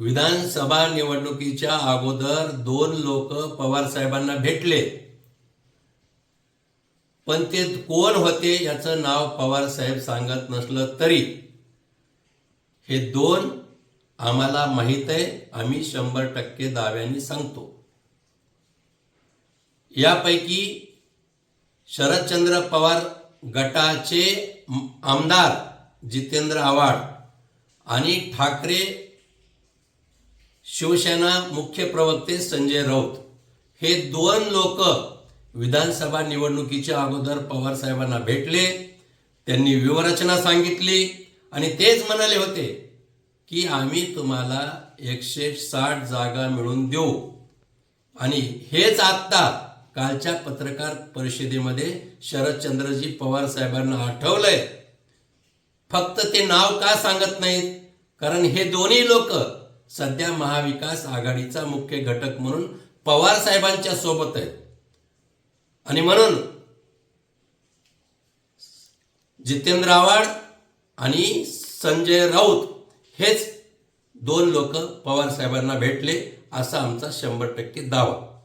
विधानसभा निवडणुकीच्या अगोदर दोन लोक पवार साहेबांना भेटले. पण ते कोण होते याचं नाव पवार साहेब सांगत नसलं तरी. हे दोन आम्हाला माहीत आहे आम्ही शंभर टक्के दाव्यांनी सांगतो. यापैकी शरदचंद्र पवार गटाचे आमदार जितेंद्र आव्हाड आणि ठाकरे शिवसेना मुख्य प्रवक्ते संजय राऊत हे दोन लोक विधानसभा निवडणुकीच्या अगोदर पवार साहेबांना भेटले त्यांनी व्यूहरचना सांगितली आणि तेच म्हणाले होते की आम्ही तुम्हाला एकशे साठ जागा मिळवून देऊ. आणि हेच आत्ता कालच्या पत्रकार परिषदेमध्ये शरदचंद्रजी पवार साहेबांना आठवलंय. फक्त ते नाव का सांगत नाहीत? कारण हे दोन्ही लोक सध्या महाविकास आघाडीचा मुख्य घटक म्हणून पवार साहेबांच्या सोबत आहेत. आणि म्हणून जितेंद्र आव्हाड आणि संजय राऊत हेच दोन लोक पवार साहेबांना भेटले असा आमचा शंभर टक्के दावा.